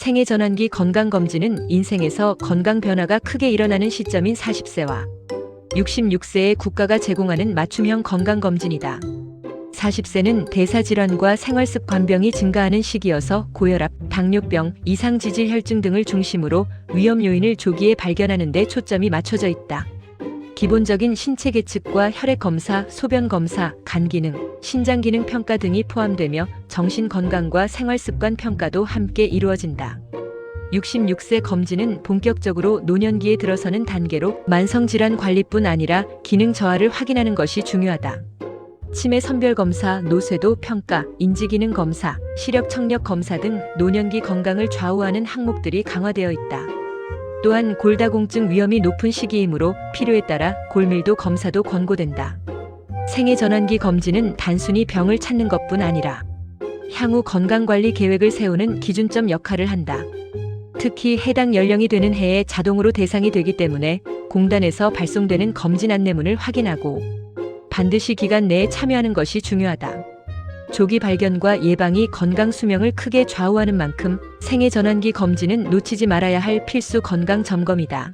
생애 전환기 건강검진은 인생에서 건강 변화가 크게 일어나는 시점인 40세와 66세에 국가가 제공하는 맞춤형 건강검진이다. 40세는 대사질환과 생활습 관병이 증가하는 시기여서 고혈압, 당뇨병, 이상지질 혈증 등을 중심으로 위험 요인을 조기에 발견하는 데 초점이 맞춰져 있다. 기본적인 신체 계측과 혈액 검사, 소변 검사, 간 기능, 신장 기능 평가 등이 포함되며 정신 건강과 생활 습관 평가도 함께 이루어진다. 66세 검진은 본격적으로 노년기에 들어서는 단계로 만성질환 관리뿐 아니라 기능 저하를 확인하는 것이 중요하다. 치매 선별 검사, 노쇠도 평가, 인지기능 검사, 시력 청력 검사 등 노년기 건강을 좌우하는 항목들이 강화되어 있다. 또한 골다공증 위험이 높은 시기이므로 필요에 따라 골밀도 검사도 권고된다. 생애 전환기 검진은 단순히 병을 찾는 것뿐 아니라 향후 건강관리 계획을 세우는 기준점 역할을 한다. 특히 해당 연령이 되는 해에 자동으로 대상이 되기 때문에 공단에서 발송되는 검진 안내문을 확인하고 반드시 기간 내에 참여하는 것이 중요하다. 조기 발견과 예방이 건강 수명을 크게 좌우하는 만큼 생애 전환기 검진은 놓치지 말아야 할 필수 건강 점검이다.